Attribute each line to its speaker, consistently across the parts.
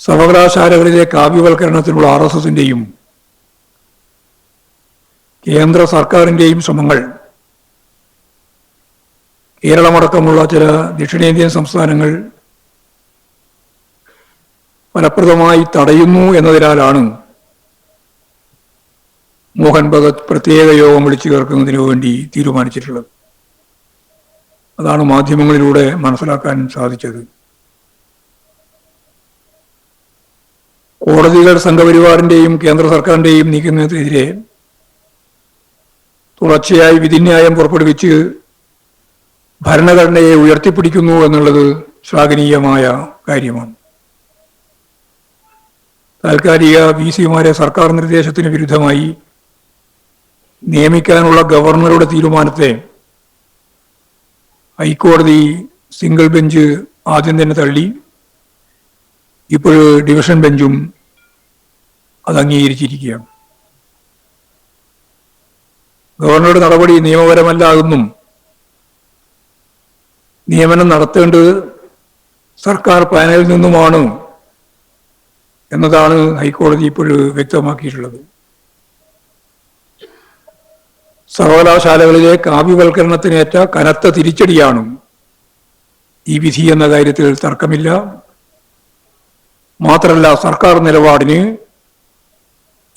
Speaker 1: സർവകലാശാലകളിലെ കാവ്യവൽക്കരണത്തിനുള്ള R S എസിന്റെയും കേന്ദ്ര സർക്കാരിന്റെയും ശ്രമങ്ങൾ കേരളമടക്കമുള്ള ചില ദക്ഷിണേന്ത്യൻ സംസ്ഥാനങ്ങൾ ഫലപ്രദമായി തടയുന്നു എന്നതിനാലാണ് മോഹൻ ഭഗത് പ്രത്യേക യോഗം വിളിച്ചു ചേർക്കുന്നതിനു വേണ്ടി തീരുമാനിച്ചിട്ടുള്ളത്. അതാണ് മാധ്യമങ്ങളിലൂടെ മനസ്സിലാക്കാൻ സാധിച്ചത്. കോടതികൾ സംഘപരിവാറിന്റെയും കേന്ദ്ര സർക്കാരിന്റെയും നീക്കുന്നതിനെതിരെ തുടർച്ചയായി വിധിന്യായം പുറപ്പെടുവിച്ച് ഭരണഘടനയെ ഉയർത്തിപ്പിടിക്കുന്നു എന്നുള്ളത് ശ്ലാഘനീയമായ കാര്യമാണ്. താൽക്കാലിക വി സിമാരെ സർക്കാർ നിർദ്ദേശത്തിന് വിരുദ്ധമായി നിയമിക്കാനുള്ള ഗവർണറുടെ തീരുമാനത്തെ ഹൈക്കോടതി സിംഗിൾ ബെഞ്ച് ആദ്യം തന്നെ തള്ളി. ഇപ്പോൾ ഡിവിഷൻ ബെഞ്ചും അത് അംഗീകരിച്ചിരിക്കുകയാണ്. ഗവർണറുടെ നടപടി നിയമപരമല്ല എന്നും നിയമനം നടത്തേണ്ടത് സർക്കാർ പാനലിൽ നിന്നുമാണ് എന്നതാണ് ഹൈക്കോടതി ഇപ്പോൾ വ്യക്തമാക്കിയിട്ടുള്ളത്. സർവകലാശാലകളിലെ കാവ്യവൽക്കരണത്തിനേറ്റ കനത്ത തിരിച്ചടിയാണ് ഈ വിധി എന്ന കാര്യത്തിൽ തർക്കമില്ല. മാത്രമല്ല സർക്കാർ നിലപാടിന്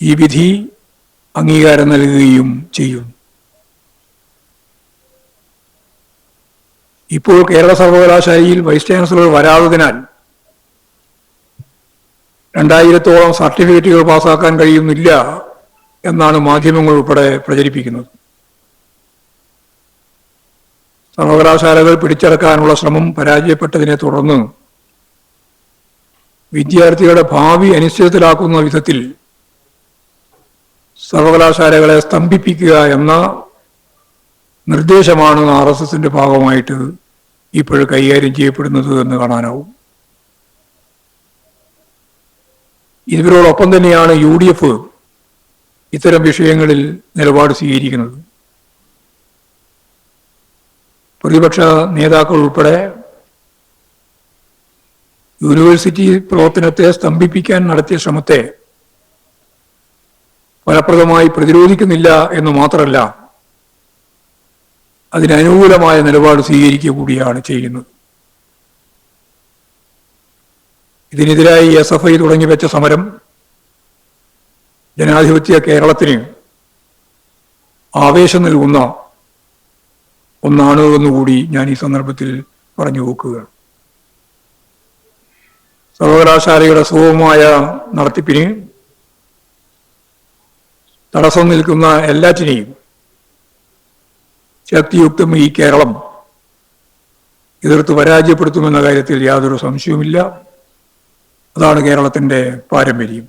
Speaker 1: ഈ വിധി അംഗീകാരം നൽകുകയും ചെയ്യും. ഇപ്പോൾ കേരള സർവകലാശാലയിൽ വൈസ് ചാൻസലർ വരാത്തതിനാൽ രണ്ടായിരത്തോളം സർട്ടിഫിക്കറ്റുകൾ പാസ്സാക്കാൻ കഴിയുന്നില്ല എന്നാണ് മാധ്യമങ്ങൾ ഉൾപ്പെടെ പ്രചരിപ്പിക്കുന്നത്. സർവകലാശാലകൾ പിടിച്ചെടുക്കാനുള്ള ശ്രമം പരാജയപ്പെട്ടതിനെ തുടർന്ന് വിദ്യാർത്ഥികളുടെ ഭാവി അനിശ്ചിതത്തിലാക്കുന്ന വിധത്തിൽ സർവകലാശാലകളെ സ്തംഭിപ്പിക്കുക എന്ന നിർദ്ദേശമാണ് ആർ എസ് എസിന്റെ ഭാഗമായിട്ട് ഇപ്പോൾ കൈകാര്യം ചെയ്യപ്പെടുന്നത് എന്ന് കാണാനാവും. ഇവരോടൊപ്പം തന്നെയാണ് യു ഡി എഫ് ഇത്തരം വിഷയങ്ങളിൽ നിലപാട് സ്വീകരിക്കുന്നത്. പ്രതിപക്ഷ നേതാക്കൾ ഉൾപ്പെടെ യൂണിവേഴ്സിറ്റി പ്രവർത്തനത്തെ സ്തംഭിപ്പിക്കാൻ നടത്തിയ ശ്രമത്തെ ഫലപ്രദമായി പ്രതിരോധിക്കുന്നില്ല എന്ന് മാത്രമല്ല അതിനനുകൂലമായ നിലപാട് സ്വീകരിക്കുക കൂടിയാണ് ചെയ്യുന്നത്. ഇതിനെതിരായി എസ് എഫ് ഐ തുടങ്ങി വെച്ച സമരം ജനാധിപത്യ കേരളത്തിന് ആവേശം നൽകുന്ന ഒന്നാണ് എന്നുകൂടി ഞാൻ ഈ സന്ദർഭത്തിൽ പറഞ്ഞു നോക്കുക സർവകലാശാലയുടെ സുഗമമായ നടത്തിപ്പിന് തടസ്സം നിൽക്കുന്ന എല്ലാറ്റിനെയും ശക്തിയുക്തം ഈ കേരളം എതിർത്ത് പരാജയപ്പെടുത്തുമെന്ന കാര്യത്തിൽ യാതൊരു സംശയവുമില്ല. അതാണ് കേരളത്തിന്റെ പാരമ്പര്യം.